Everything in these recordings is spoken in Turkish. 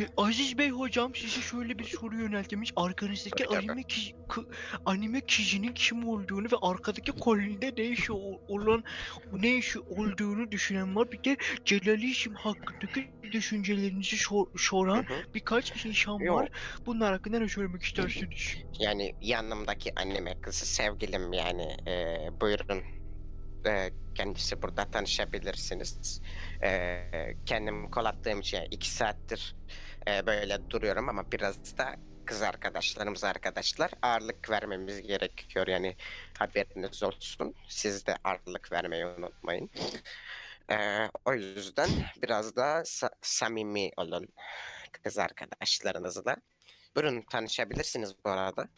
E, Aziz Bey hocam size şöyle bir soru yöneltmiş. Arkanızdaki Tabii, tabii. anime, ki, kı- anime kişinin kim olduğunu ve arkadaki kolinde ne işi o- olan ne işi olduğunu düşünen var. Bir de Celalizm hakkındaki düşüncelerinizi sor- soran Hı hı. birkaç insan var. Bunlar hakkında ne söylemek istersiniz? Yani yanımdaki anneme kızı sevgilim yani e, buyurun E, kendisi burada tanışabilirsiniz. E, kendim kol attığım için iki saattir e, böyle duruyorum ama biraz da kız arkadaşlarımız arkadaşlar ağırlık vermemiz gerekiyor yani haberiniz olsun. Siz de ağırlık vermeyi unutmayın. E, o yüzden biraz da sa- samimi olun kız arkadaşlarınızla. Buyurun tanışabilirsiniz bu arada.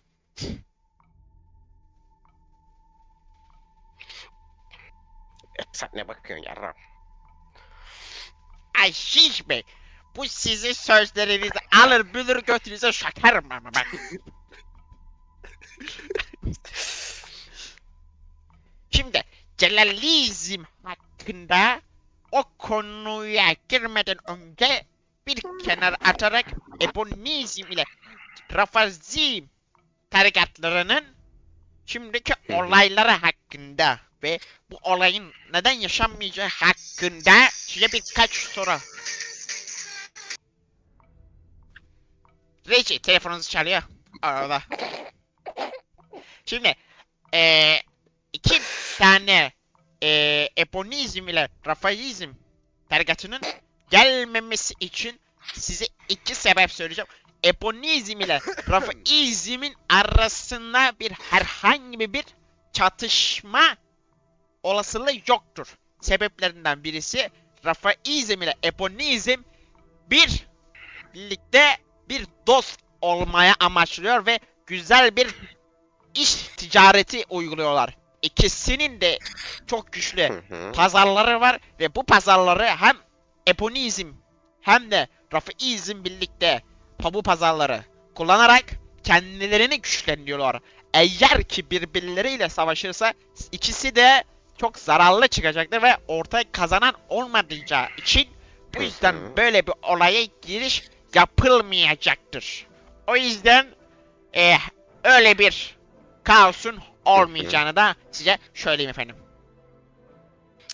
Ne bakıyorsun yarram? Ay şiş bey. Bu sizin sözlerinizi alır bülür götünüze şakarım ama bak. Şimdi Celalizm hakkında o konuya girmeden önce bir kenar atarak Ebonizm ile Rafazim tarikatlarının şimdiki olayları hakkında ve bu olayın neden yaşanmayacağı hakkında size birkaç soru. Reji telefonunuz çalıyor. Arada. Şimdi eee iki tane eee Eponizm ile Rafaizm tarikatının gelmemesi için size iki sebep söyleyeceğim. Eponizm ile Rafaizm'in arasında bir herhangi bir çatışma olasılığı yoktur. Sebeplerinden birisi Rafaizm ile Eponizm bir birlikte bir dost olmaya amaçlıyor ve güzel bir iş ticareti uyguluyorlar. İkisinin de çok güçlü pazarları var ve bu pazarları hem Eponizm hem de Rafaizm birlikte bu pazarları kullanarak kendilerini güçlendiriyorlar. Eğer ki birbirleriyle savaşırsa ikisi de çok zararlı çıkacaktır ve ortaya kazanan olmayacağı için bu yüzden böyle bir olaya giriş yapılmayacaktır. O yüzden eh, öyle bir kaosun olmayacağını da size söyleyeyim efendim.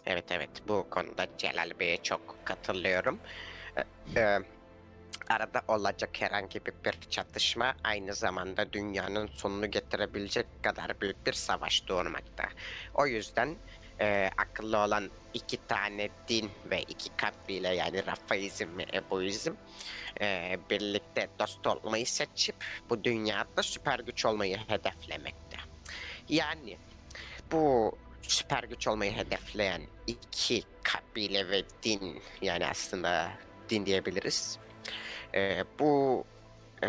Evet evet bu konuda Celal Bey'e çok katılıyorum. Ee, e, arada olacak herhangi bir, çatışma aynı zamanda dünyanın sonunu getirebilecek kadar büyük bir savaş doğurmakta. O yüzden e, akıllı olan iki tane din ve iki kabile yani Rafaizm ve Eboizm e, birlikte dost olmayı seçip bu dünyada süper güç olmayı hedeflemekte. Yani bu süper güç olmayı hedefleyen iki kabile ve din yani aslında din diyebiliriz. Ee, bu e,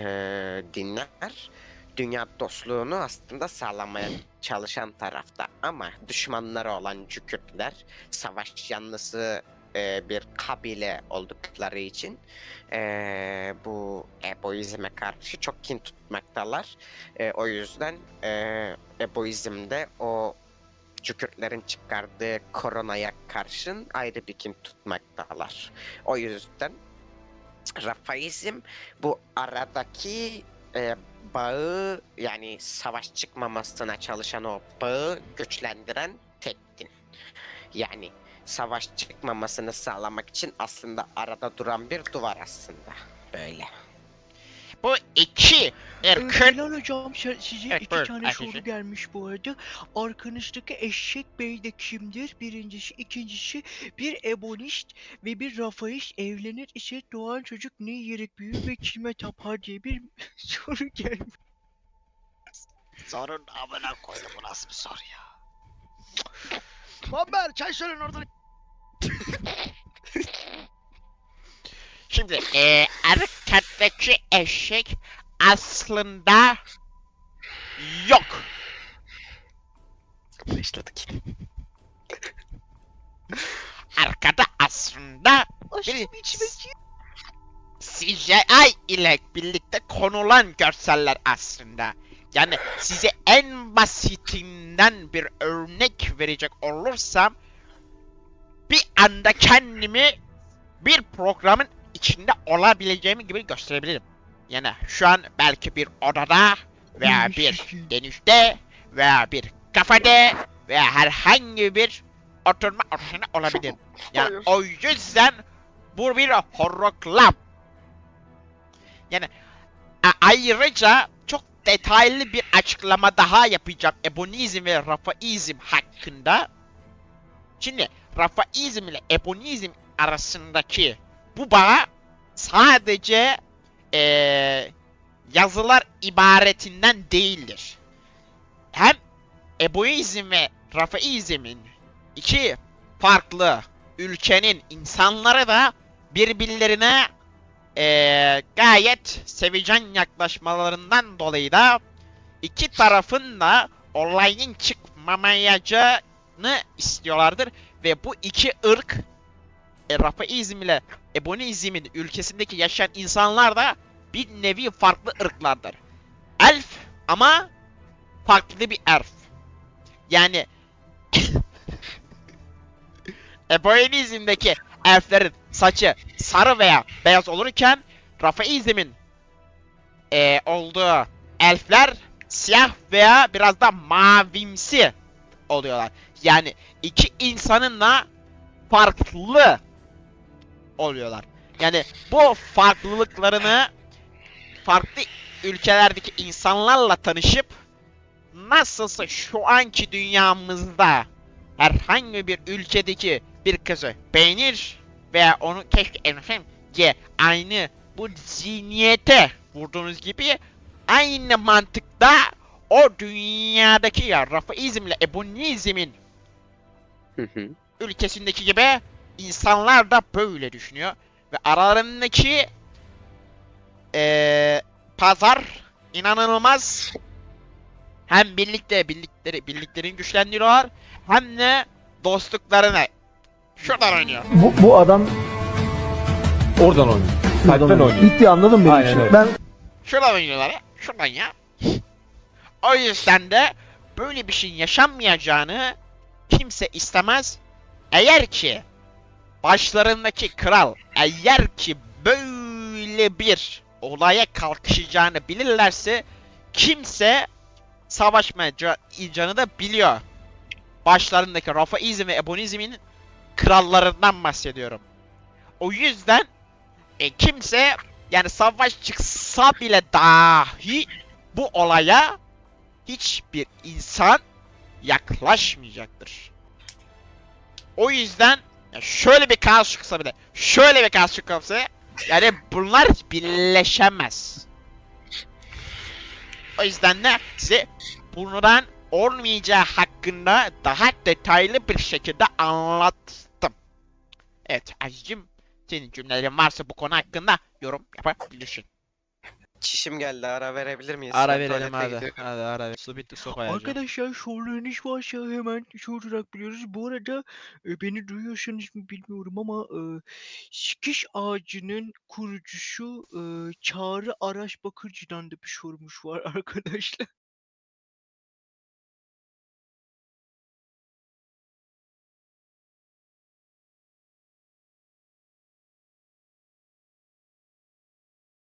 dinler dünya dostluğunu aslında sağlamaya çalışan tarafta ama düşmanları olan Cükürtler savaş yanlısı e, bir kabile oldukları için e, bu eboizme karşı çok kin tutmaktalar. E, o yüzden e, eboizmde o Cükürtlerin çıkardığı koronaya karşın ayrı bir kin tutmaktalar. O yüzden Rafaizm bu aradaki e, bağı yani savaş çıkmamasına çalışan o bağı güçlendiren tek din. Yani savaş çıkmamasını sağlamak için aslında arada duran bir duvar aslında. Böyle. Bu iki Ee, ırkın Celal hocam size Evet, iki buyur, tane Ayşe'cim. soru gelmiş bu arada. Arkanızdaki eşek bey de kimdir? Birincisi. ikincisi bir ebonist ve bir rafaist evlenir ise doğan çocuk ne yiyerek büyür ve kime tapar diye bir soru gelmiş. sorun amına koydum bu nasıl bir soru ya. Muammer çay söylen oradan. Şimdi eee arkadaki eşek aslında yok. Başladık. Arkada aslında içmek CGI ile birlikte konulan görseller aslında. Yani size en basitinden bir örnek verecek olursam bir anda kendimi bir programın içinde olabileceğimi gibi gösterebilirim. Yani şu an belki bir odada veya bir denizde veya bir kafede veya herhangi bir oturma odasında olabilir. Yani Hayır. o yüzden bu bir hologram. Yani a- ayrıca çok detaylı bir açıklama daha yapacağım Ebonizm ve Rafaizm hakkında. Şimdi Rafaizm ile Ebonizm arasındaki bu bağ sadece eee, yazılar ibaretinden değildir. Hem Eboizm ve Rafaizm'in iki farklı ülkenin insanları da birbirlerine eee, gayet sevecen yaklaşmalarından dolayı da iki tarafın da olayın çıkmamayacağını istiyorlardır ve bu iki ırk e, Rafaizm ile Ebonizm'in ülkesindeki yaşayan insanlar da bir nevi farklı ırklardır. Elf ama farklı bir erf. Yani Ebonizm'deki elflerin saçı sarı veya beyaz olurken Rafaizm'in e, olduğu elfler siyah veya biraz da mavimsi oluyorlar. Yani iki insanın da farklı oluyorlar. Yani bu farklılıklarını farklı ülkelerdeki insanlarla tanışıp nasılsa şu anki dünyamızda herhangi bir ülkedeki bir kızı beğenir veya onu keşke evlensem diye aynı bu zihniyete vurduğunuz gibi aynı mantıkta o dünyadaki ya Rafaizm ile Ebonizm'in ülkesindeki gibi insanlar da böyle düşünüyor. Ve aralarındaki eee, pazar inanılmaz hem birlikte birlikleri birliklerini güçlendiriyorlar hem de dostluklarını şuradan oynuyor. Bu, bu adam Oradan oynuyor. Kalpten oynuyor. oynuyor. Bitti anladın mı benim Aynen öyle. Ben Şuradan oynuyorlar ya. Şuradan ya. O yüzden de böyle bir şeyin yaşanmayacağını kimse istemez. Eğer ki başlarındaki kral eğer ki böyle bir olaya kalkışacağını bilirlerse kimse savaşmayacağını da biliyor. Başlarındaki Rafaizm ve Ebonizm'in krallarından bahsediyorum. O yüzden e, kimse yani savaş çıksa bile dahi bu olaya hiçbir insan yaklaşmayacaktır. O yüzden ya şöyle bir kaos çıksa bile, şöyle bir kaos çıksa yani bunlar birleşemez. O yüzden de size bundan olmayacağı hakkında daha detaylı bir şekilde anlattım. Evet Aziz'cim senin cümlelerin varsa bu konu hakkında yorum yapabilirsin. Çişim geldi ara verebilir miyiz? Ara Ben verelim tuvalete hadi. gidiyorum. Hadi ara ver. Su bitti su koyacağım. Arkadaşlar sorularınız varsa hemen sorarak biliyoruz. Bu arada e, beni duyuyorsanız mı bilmiyorum ama e, sikiş ağacının kurucusu e, Çağrı Araş Bakırcı'dan da bir sorumuz var arkadaşlar.